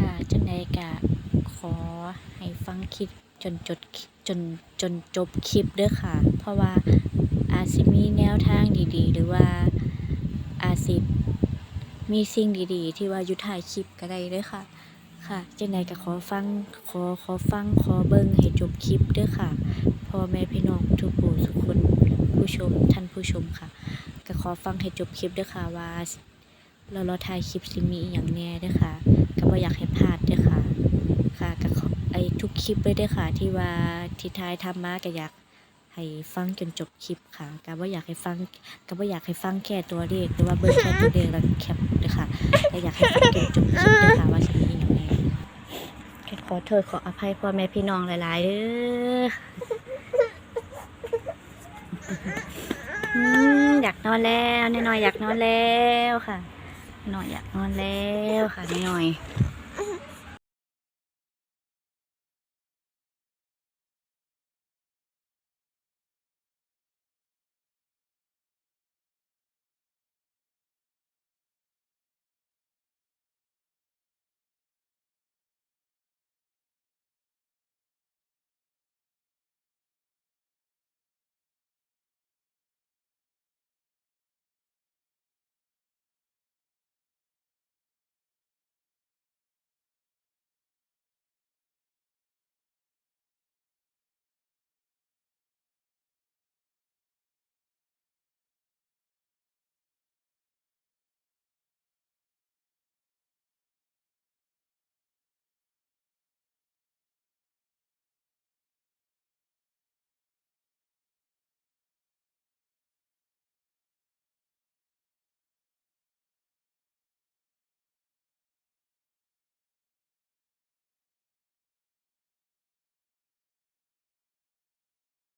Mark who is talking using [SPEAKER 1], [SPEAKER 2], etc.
[SPEAKER 1] ค่ะ จังใดกะขอให้ฟังคลิปจนจดจนจนจบคลิปเด้อค่ะ เพราะว่าอาจสิมีแนวทางดีๆ หรือว่าอาจสิมีสิ่งดีๆ ที่ว่ายู่ท้ายคลิปก็ได้เด้อค่ะ ค่ะจังใดก็ขอฟังขอขอฟังขอเบิ่งให้จบคลิปเด้อค่ะพ่อแม่พี่น้องทุกผู้ทุกคนผู้ชมท่านผู้ชมค่ะก็ขอฟังให้จบคลิปเด้อค่ะว่าเราเราถ่ายคลิปสิมีอย่างแน่เด้อค่ะก็บ่อยากให้พลาดเด้อค่ะ ค่ะก็ขอไอ้ ทุกคลิปเลยเด้อค่ะ ที่ว่าที่ทายทำมาก็อยากให้ฟังจนจบคลิปค่ะก็บ่าอยากให้ฟังก็บ่าอยากให้ฟังแค่ตัวเลขหรือว่าเบิ่งแค่ตัวเลขแล้วแคปเด้อค่ะแต่อยากให้ฟังจนจบคลิปเด้อค่ะว่าสิมีอย่างแหน่ก็ขอโทษขออภัยพ่อแม่พี่น้องหลายๆเด้อออยากนอนแล้วน้อยอยากนอนแล้วค่ะน้อยอยากนอนแล้วค่ะน้อย